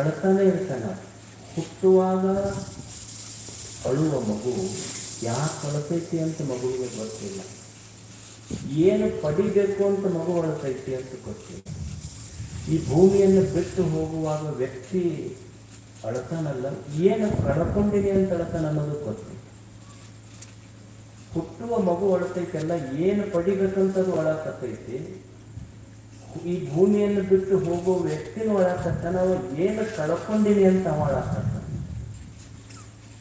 ಅಳ್ತಾನೆ ಇರ್ತಾನ. ಹುಟ್ಟುವಾಗ ಅಳುವ ಮಗು ಯಾಕೆ ಅಳತೈತಿ ಅಂತ ಮಗುವಿಗೆ ಗೊತ್ತಿಲ್ಲ. ಏನು ಪಡಿಬೇಕು ಅಂತ ಮಗು ಅಳತೈತಿ ಅಂತ ಗೊತ್ತಿಲ್ಲ. ಈ ಭೂಮಿಯನ್ನು ಬಿಟ್ಟು ಹೋಗುವಾಗ ವ್ಯಕ್ತಿ ಅಳತಾನಲ್ಲ, ಏನು ಕಳ್ಕೊಂಡಿದೆ ಅಂತ ಅಳತಾನ ಅನ್ನೋದು ಗೊತ್ತಿಲ್ಲ. ಹುಟ್ಟುವ ಮಗು ಅಳತೈತೆಲ್ಲ ಏನು ಪಡಿಬೇಕಂತದು ಅಳಕತ್ತೈತಿ ಈ ಭೂಮಿಯನ್ನು ಬಿಟ್ಟು ಹೋಗುವ ವ್ಯಕ್ತಿನೂ ಒಳಕತ್ತಾನ ಅವ ಏನು ಕಳ್ಕೊಂಡಿನಿ ಅಂತ ಅವ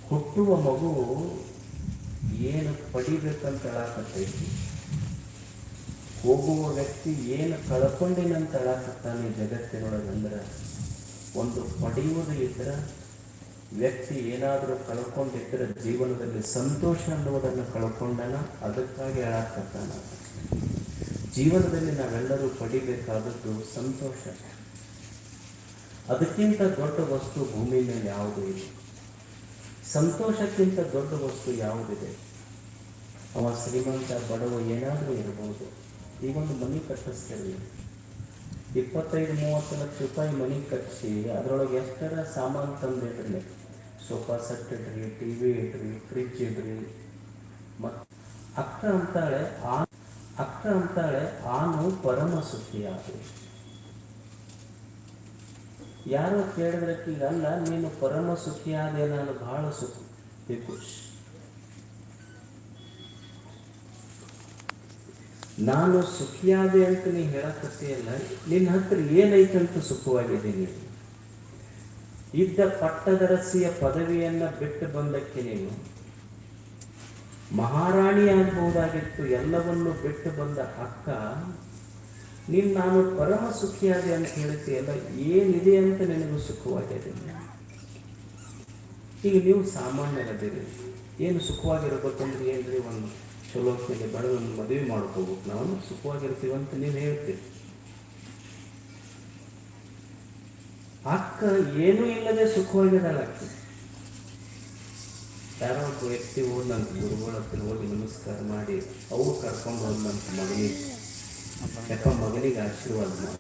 ಹುಟ್ಟುವ ಮಗು ಏನು ಪಡಿಬೇಕಂತ ಹೇಳಾಕತ್ತೈತಿ ಹೋಗುವ ವ್ಯಕ್ತಿ ಏನು ಕಳ್ಕೊಂಡಿನಂತ ಹೇಳಾಕತ್ತಾನೆ ಜಗತ್ತಿನೊಳಗಂದ್ರೆ ಒಂದು ಪಡೆಯುವುದು ಇದ್ರೆ, ವ್ಯಕ್ತಿ ಏನಾದರೂ ಕಳ್ಕೊಂಡಿದ್ದರೆ ಜೀವನದಲ್ಲಿ ಸಂತೋಷ ಅನ್ನುವುದನ್ನು ಕಳ್ಕೊಂಡನ, ಅದಕ್ಕಾಗಿ ಅಳಾಕತ್ತಾನ ಜೀವನದಲ್ಲಿ ನಾವೆಲ್ಲರೂ ಪಡಿಬೇಕಾದದ್ದು ಸಂತೋಷ. ಅದಕ್ಕಿಂತ ದೊಡ್ಡ ವಸ್ತು ಭೂಮಿ ಮೇಲೆ ಯಾವುದು ಇದೆ ಸಂತೋಷಕ್ಕಿಂತ ದೊಡ್ಡ ವಸ್ತು ಯಾವುದಿದೆ? ಅವ ಶ್ರೀಮಂತ ಬಡವ ಏನಾದರೂ ಇರಬಹುದು ಈಗೊಂದು ಮನೆ ಕಟ್ಟಿಸ್ತೇವೆ. ಇಪ್ಪತ್ತೈದು, ಮೂವತ್ತು ಲಕ್ಷ ರೂಪಾಯಿ ಮನೆ ಕಟ್ಟಿಸಿ, ಅದರೊಳಗೆ ಎಷ್ಟರ ಸಾಮಾನು ತಂದಿಡ್ರಿ ಸೋಫಾ ಸೆಟ್ ಇಡ್ರಿ, ಟಿ ವಿ ಇಡ್ರಿ, ಫ್ರಿಜ್ ಇಡ್ರಿ. ಮತ್ತು ಅಕ್ಕ ಅಂತಾಳೆ, ಆ ಅಕ್ಕ ಅಂತಾಳೆ, ಆನು ಪರಮ ಸುಖಿಯಾದ ಯಾರೋ ಕೇಳಿದ್ರಕ್ಕೆ ಅಲ್ಲ ನೀನು ಪರಮ ಸುಖಿಯಾದೆ, ನಾನು ಬಹಳ ಸುಖ ಬೇಕು. ನಾನು ಸುಖಿಯಾದೆ ಅಂತ ನೀ ಹೇಳಕತ್ತೀಯಲ್ಲ, ನಿನ್ನ ಹತ್ರ ಏನೈತಂತ ಸುಖವಾಗಿದ್ದೀನಿ ಇದ್ದ ಪಟ್ಟದರಸಿಯ ಪದವಿಯನ್ನ ಬಿಟ್ಟು ಬಂದಕ್ಕೆ ನೀನು ಮಹಾರಾಣಿ ಆಗಬಹುದಾಗಿತ್ತು ಎಲ್ಲವನ್ನು ಬಿಟ್ಟು ಬಂದ ಅಕ್ಕ, ನೀನು ನಾನು ಪರಮ ಸುಖಿಯಾದೆ ಅಂತ ಹೇಳ್ತೀಯಲ್ಲ ಏನಿದೆ ಅಂತ ನಿನಗೂ ಸುಖವಾಗಿದೆ ಈಗ ನೀವು ಸಾಮಾನ್ಯರದಿರಿ, ಏನು ಸುಖವಾಗಿರಬೇಕಂದ್ರೆ ಏನ್ರಿ? ಒಂದು ಚಲೋ ಮೇಲೆ ಬೆಳೆದು ಮದುವೆ ಮಾಡ್ಕೋಬೇಕು. ನಾವು ಸುಖವಾಗಿರ್ತೀವಿ ಅಂತ ನೀವು ಹೇಳ್ತೀರಿ. ಅಕ್ಕ ಏನೂ ಇಲ್ಲದೆ ಸುಖವಾಗಿರಲ್ಲ ಅಕ್ಕ. ಯಾರೋ ಒಬ್ಬ ವ್ಯಕ್ತಿ ಹೋದಂತ ಗುರುಗಳ ಹತ್ರ ಹೋಗಿ ನಮಸ್ಕಾರ ಮಾಡಿ ಅವು ಕರ್ಕೊಂಡು ಹೋದಂತ ಮಗನಿಗೆ. ಯಾಕ ಮಗನಿಗೆ ಆಶೀರ್ವಾದ ಮಾಡಿ.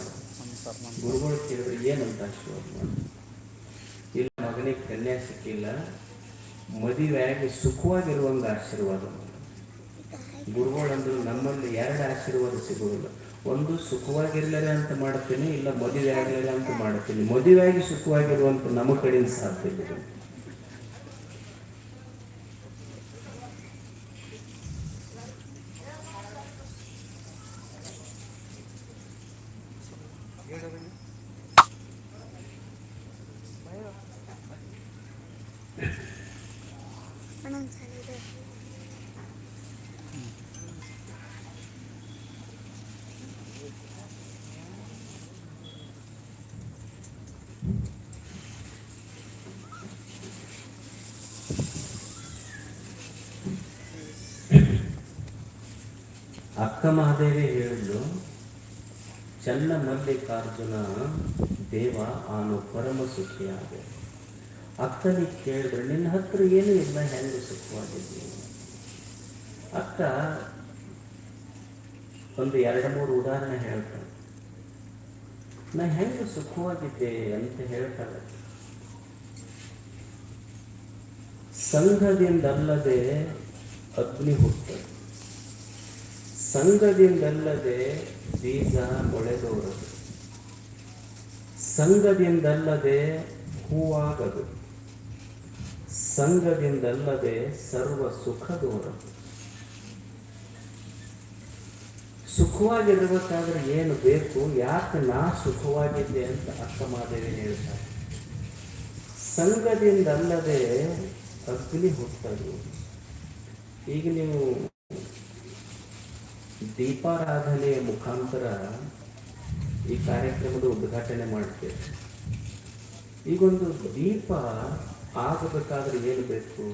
ಗುರುಗಳು ಕೇಳಿದ್ರೆ ಏನಂತ ಆಶೀರ್ವಾದ ಮಾಡಿ? ಇಲ್ಲ, ಮಗನಿಗೆ ಕನ್ಯಾ ಸಿಕ್ಕಿಲ್ಲ ಮದುವೆಯಾಗಿ ಸುಖವಾಗಿರುವಂಗೆ ಆಶೀರ್ವಾದ ಗುರುಗಳು ಗುರುಗಳಂದ್ರು ನಮ್ಮಲ್ಲಿ ಎರಡು ಆಶೀರ್ವಾದ ಸಿಗುವುದಿಲ್ಲ. ಒಂದು, ಸುಖವಾಗಿರ್ಲಿಲ್ಲ ಅಂತ ಮಾಡ್ತೀನಿ ಇಲ್ಲ ಮದುವೆ ಆಗಲಿಲ್ಲ ಅಂತ ಮಾಡ್ತೀನಿ ಮದುವೆಯಾಗಿ ಸುಖವಾಗಿರುವಂಥ ನಮ್ಮ ಕಡೆಯಿಂದ ಸಾಧ್ಯ ಇಲ್ಲ ಅಕ್ಕ ಮಹಾದೇವಿ ಹೇಳಿದ್ಲು ಚನ್ನ ಮಲ್ಲಿಕಾರ್ಜುನ ದೇವ ಆನು ಪರಮ ಸುಖಿಯಾದೆ ಅಕ್ಕನಿಗೆ ಕೇಳಿದ್ರೆ ನಿನ್ನ ಹತ್ರ ಏನೂ ಇಲ್ಲ, ಹೆಂಗೆ ಸುಖವಾಗಿದ್ದೀನಿ? ಅಕ್ಕ ಒಂದು ಎರಡು ಮೂರು ಉದಾಹರಣೆ ಹೇಳ್ತಾಳೆ. ನಾ ಹೆಂಗೆ ಸುಖವಾಗಿದ್ದೆ ಅಂತ ಹೇಳ್ತಾಳೆ. ಸಂಘದಿಂದಲ್ಲದೆ ಅಗ್ನಿ ಹುಟ್ಟದು ಸಂಘದಿಂದಲ್ಲದೆ ಬೀಜ ಮೊಳೆದೋರದು. ಸಂಘದಿಂದಲ್ಲದೆ ಹೂವಾಗದು. ಸಂಘದಿಂದಲ್ಲದೆ ಸರ್ವ ಸುಖದೋರದು. ಸುಖವಾಗಿರ್ಬೇಕಾದ್ರೆ ಏನು ಬೇಕು, ಯಾಕೆ ನಾ ಸುಖವಾಗಿದ್ದೆ ಅಂತ ಅಕ್ಕ ಮಾದೇವಿ ಹೇಳ್ತಾರೆ. ಸಂಘದಿಂದಲ್ಲದೆ ಅಗ್ನಿ ಹುಟ್ಟದು. ಈಗ ನೀವು ದೀಪಾರಾಧನೆಯ ಮುಖಾಂತರ ಈ ಕಾರ್ಯಕ್ರಮದ ಉದ್ಘಾಟನೆ ಮಾಡ್ತೇವೆ. ಈಗೊಂದು ದೀಪ ಆಗಬೇಕಾದ್ರೆ ಏನು ಬೇಕು?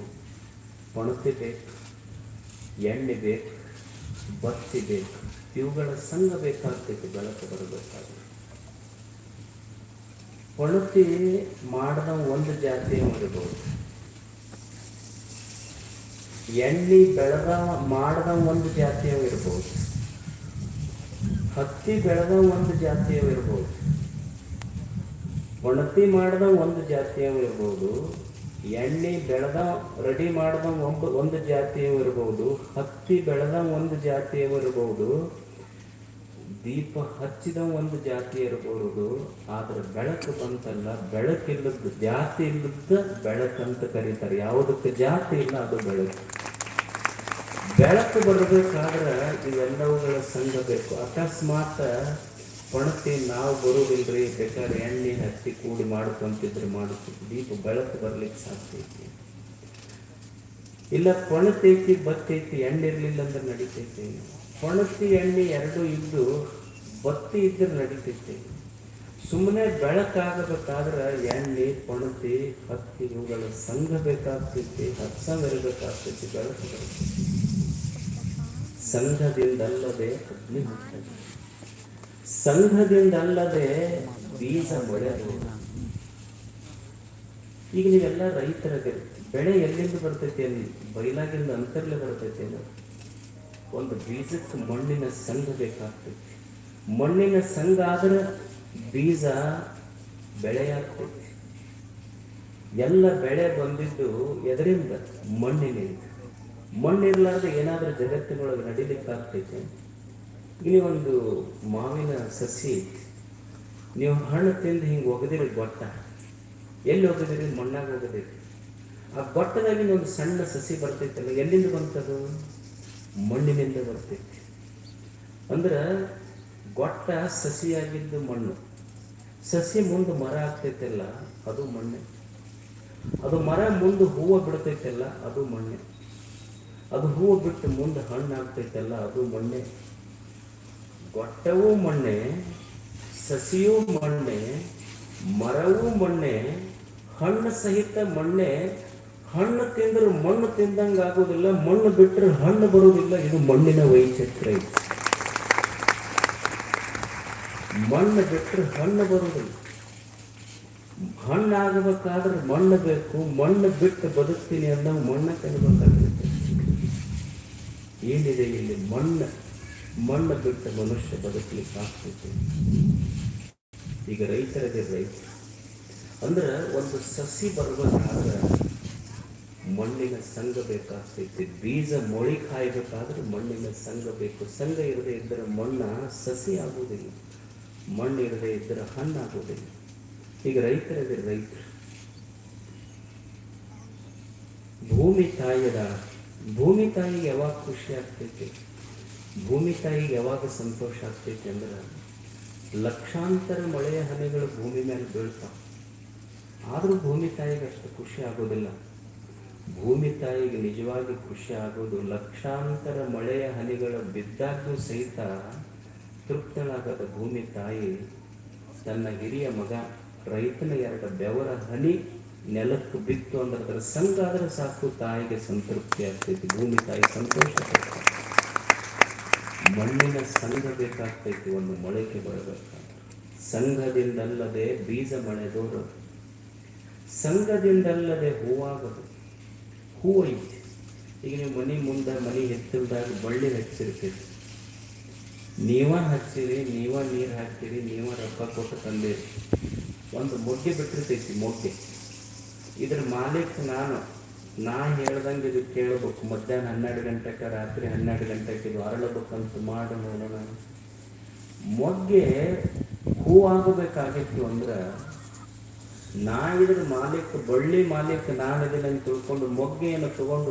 ಪಣತಿ ಬೇಕು, ಎಣ್ಣೆ ಬೇಕು, ಬತ್ತಿ ಬೇಕು, ಇವುಗಳ ಸಂಘ ಬೇಕಾಗ್ತೈತೆ, ಬೆಳಕು ಬರಬೇಕಾದ್ರೆ. ಪಣತಿ ಮಾಡಿದ ಒಂದು ಜಾತಿಯ ಇರಬಹುದು ಎಣ್ಣೆ ಬೆಳೆದ ಮಾಡಿದ ಒಂದು ಜಾತಿಯವ ಇರ್ಬೋದು. ಹತ್ತಿ ಬೆಳೆದ ಒಂದು ಜಾತಿಯವ ಇರ್ಬೋದು. ಒಣತಿ ಮಾಡಿದ ಒಂದು ಜಾತಿಯವ ಇರ್ಬೋದು. ಎಣ್ಣೆ ಬೆಳೆದ, ರೆಡಿ ಮಾಡಿದ ಒಂದು ಒಂದು ಜಾತಿಯವ ಇರ್ಬೋದು. ಹತ್ತಿ ಬೆಳೆದ ಒಂದು ಜಾತಿಯವ ಇರ್ಬೋದು. ದೀಪ ಹಚ್ಚಿದ ಒಂದು ಜಾತಿ ಇರಬಹುದು ಆದ್ರೆ ಬೆಳಕು ಬಂತಲ್ಲ ಬೆಳಕಿಲ್ಲದ ಜಾತಿ ಇಲ್ಲದ ಬೆಳಕಂತ ಕರೀತಾರೆ. ಯಾವುದಕ್ಕೆ ಜಾತಿ ಇಲ್ಲ, ಅದು ಬೆಳಕು. ಬೆಳಕು ಬರಬೇಕಾದ್ರೆ ಇವೆಲ್ಲವುಗಳ ಸಂಘ ಬೇಕು. ಅಕಸ್ಮಾತ್ ಪಣತಿ ನಾವು ಬರುವುದಿಲ್ಲರಿ ಬೇಕಾದ್ರೆ ಎಣ್ಣೆ ಹತ್ತಿ ಕೂಡಿ ಮಾಡ್ಕೊಂತಿದ್ರೆ ಮಾಡುತ್ತೆ. ದೀಪ ಬೆಳಕು ಬರ್ಲಿಕ್ಕೆ ಸಾಧ್ಯ ಐತಿ. ಇಲ್ಲ ಪಣತೈತಿ, ಬತ್ತೈತಿ, ಎಣ್ಣೆ ಇರ್ಲಿಲ್ಲ ಅಂದ್ರೆ ನಡಿತೈತಿ. ಪಣತಿ ಎಣ್ಣೆ ಎರಡು ಇದ್ದು ಬತ್ತಿ ಇದ್ರೆ ನಡಿತೈತಿ. ಸುಮ್ಮನೆ ಬೆಳಕಾಗಬೇಕಾದ್ರೆ ಎಣ್ಣೆ ಪಣತಿ ಹತ್ತಿ ಇವುಗಳ ಸಂಘ ಬೇಕಾಗ್ತೈತಿ ಹತ್ಸಂಗ ಇರಬೇಕಾಗ್ತೈತಿ ಬೆಳಕು ಸಂಘದಿಂದಲ್ಲದೆ ಅಗ್ನಿ ಹುಟ್ಟದು ಸಂಘದಿಂದಲ್ಲದೆ ಬೀಜ ಮೊಳೆದು ಈಗ ನೀವೆಲ್ಲ ರೈತರಾಗಿರ್ತೀವಿ ಬೆಳೆ ಎಲ್ಲಿಂದ ಬರ್ತೈತಿ ಅಲ್ಲಿ ಬೈಲಾಗಿಂದ ಅಂತರ್ಲೆ ಬರ್ತೈತಿ ಒಂದು ಬೀಜಕ್ಕೆ ಮಣ್ಣಿನ ಸಂಘ ಬೇಕಾಗ್ತೈತಿ. ಮಣ್ಣಿನ ಸಂಘ ಆದ್ರೆ ಬೀಜ ಬೆಳೆಯಾಗ್ತೈತಿ. ಎಲ್ಲ ಬೆಳೆ ಬಂದಿದ್ದು ಎದರಿಂದ? ಮಣ್ಣಿನಿಂದ. ಮಣ್ಣಿರ್ಲಾರ್ದೆ ಏನಾದ್ರೂ ಜಗತ್ತಿನೊಳಗೆ ನಡಿಲಿಕ್ಕೆ ಆಗ್ತೈತೆ ಇಲ್ಲಿ ಒಂದು ಮಾವಿನ ಸಸಿ ನೀವು ಹಣ್ಣು ತಿಂದು ಹಿಂಗೆ ಒಗದಿರಿ ಗೊಟ್ಟ. ಎಲ್ಲಿ ಒಗದಿರಿ? ಮಣ್ಣಾಗ ಒಗದಿರಿ. ಆ ಬಟ್ಟದಲ್ಲಿ ಒಂದು ಸಣ್ಣ ಸಸಿ ಬರ್ತೈತಲ್ಲ, ಎಲ್ಲಿಂದ ಬಂತದು? ಮಣ್ಣಿನಿಂದ ಬರ್ತೈತಿ. ಅಂದ್ರೆ ಗೊಟ್ಟ ಸಸಿಯಾಗಿದ್ದು ಮಣ್ಣು. ಸಸಿ ಮುಂದೆ ಮರ ಆಗ್ತೈತಲ್ಲ, ಅದು ಮಣ್ಣೆ. ಅದು ಮರ ಮುಂದೆ ಹೂವು ಬಿಡ್ತೈತಲ್ಲ, ಅದು ಮಣ್ಣೆ. ಅದು ಹೂವು ಬಿಟ್ಟು ಮುಂದೆ ಹಣ್ಣು ಆಗ್ತೈತಲ್ಲ, ಅದು ಮಣ್ಣೆ. ಗೊಟ್ಟವೂ ಮಣ್ಣೆ, ಸಸಿಯೂ ಮಣ್ಣೆ, ಮರವೂ ಮಣ್ಣೆ, ಹಣ್ಣು ಸಹಿತ ಮಣ್ಣೆ ಹಣ್ಣು ತಿಂದ್ರೆ ಮಣ್ಣು ತಿಂದಂಗೆ ಆಗೋದಿಲ್ಲ, ಮಣ್ಣು ಬಿಟ್ಟರೆ ಹಣ್ಣು ಬರೋದಿಲ್ಲ. ಇದು ಮಣ್ಣಿನ ವೈಚಿತ್ರ ಐತಿ ಮಣ್ಣು ಬಿಟ್ಟರೆ ಹಣ್ಣು ಬರೋದಿಲ್ಲ. ಹಣ್ಣಾಗಬೇಕಾದ್ರೆ ಮಣ್ಣು ಬೇಕು. ಮಣ್ಣು ಬಿಟ್ಟು ಬದುಕ್ತೀನಿ ಅಂದ ಮಣ್ಣು ತಿನ್ಬೇಕಾಗಿರುತ್ತೆ ಏನಿದೆ ಇಲ್ಲಿ ಮಣ್ಣು? ಮಣ್ಣು ಬಿಟ್ಟು ಮನುಷ್ಯ ಬದುಕಲಿಕ್ಕೆ ಆಗ್ತೈತೆ ಈಗ ರೈತರಿಗೆ ರೈತ ಅಂದ್ರೆ ಒಂದು ಸಸಿ ಬರ್ಬೇಕಾದ್ರೆ ಮಣ್ಣಿನ ಸಂಘ ಬೇಕಾಗ್ತೈತಿ. ಬೀಜ ಮೊಳಿ ಕಾಯ್ಬೇಕಾದ್ರೆ ಮಣ್ಣಿನ ಸಂಘ ಬೇಕು. ಸಂಘ ಇರದೇ ಇದ್ದರೆ ಮಣ್ಣ ಸಸಿ ಆಗುವುದಿಲ್ಲ. ಮಣ್ಣು ಇರದೇ ಇದ್ದರೆ ಹಣ್ಣು ಆಗುವುದಿಲ್ಲ ಈಗ ರೈತರಿಗೆ ರೈತರು. ಭೂಮಿ ತಾಯಿಯದ, ಭೂಮಿ ತಾಯಿ ಯಾವಾಗ ಖುಷಿ ಆಗ್ತೈತಿ? ಭೂಮಿ ತಾಯಿ ಯಾವಾಗ ಸಂತೋಷ ಆಗ್ತೈತಿ ಅಂದ್ರೆ ಲಕ್ಷಾಂತರ ಮಳೆಯ ಹನಿಗಳು ಭೂಮಿ ಮೇಲೆ ಬೀಳ್ತಾವೆ. ಆದರೂ ಭೂಮಿ ತಾಯಿಗೆ ಅಷ್ಟು ಖುಷಿ ಆಗೋದಿಲ್ಲ ಭೂಮಿ ತಾಯಿಗೆ ನಿಜವಾಗಿ ಖುಷಿ ಆಗೋದು, ಲಕ್ಷಾಂತರ ಮಳೆಯ ಹನಿಗಳು ಬಿದ್ದಾಗಲೂ ಸಹಿತ ತೃಪ್ತಳಾಗದ ಭೂಮಿ ತಾಯಿ ತನ್ನ ಹಿರಿಯ ಮಗ, ರೈತನ ಎರಡು ಬೆವರ ಹನಿ ನೆಲಕ್ಕೆ ಬಿತ್ತು ಅಂದ್ರೆ ಅದರ ಆದರೆ ಸಾಕು, ತಾಯಿಗೆ ಸಂತೃಪ್ತಿ ಆಗ್ತೈತಿ, ಭೂಮಿ ತಾಯಿ ಸಂತೋಷ ಮಣ್ಣಿನ ಸಂಘ ಬೇಕಾಗ್ತೈತಿ, ಒಂದು ಮೊಳಕೆ ಬರಬೇಕು ಸಂಘದಿಂದಲ್ಲದೆ ಬೀಜ ಮಳೆದೋರು. ಸಂಘದಿಂದಲ್ಲದೆ ಹೂವಾಗದು. ಹೂವು ಐತಿ ಈಗ ನೀವು ಮನೆ ಮುಂದೆ ಮನೆ ಎತ್ತಲ್ದಾಗ ಬಳ್ಳಿ ಹಚ್ಚಿರ್ತೀರಿ. ನೀವ ಹಚ್ಚಿರಿ, ನೀವ ನೀರು ಹಾಕ್ತೀರಿ, ನೀವ ರೊಕ್ಕ ಕೊಟ್ಟು ತಂದಿರಿ. ಒಂದು ಮೊಗ್ಗೆ ಬಿಟ್ಟಿರ್ತೈತಿ ಮೊಗ್ಗೆ. ಇದ್ರ ಮಾಲೀಕ ನಾನು, ನಾ ಹೇಳ್ದಂಗೆ ಇದು ಕೇಳಬೇಕು. ಮಧ್ಯಾಹ್ನ ಹನ್ನೆರಡು ಗಂಟೆಗೆ ರಾತ್ರಿ ಹನ್ನೆರಡು ಗಂಟೆಗೆ ಇದು ಅರಳಬೇಕಂತ ಮಾಡು ನೋಡೋಣ. ಮೊಗ್ಗೆ ಹೂ ಆಗಬೇಕಾಗಿತ್ತು ಅಂದ್ರೆ ನಾ ಇದ್ರ ಮಾಲೀಕ ಬಳ್ಳಿ ಮಾಲೀಕ ನಾನಿದ್ದೀನಿ ಅಂತ ತಿಳ್ಕೊಂಡು ಮೊಗ್ಗೆಯನ್ನು ತಗೊಂಡು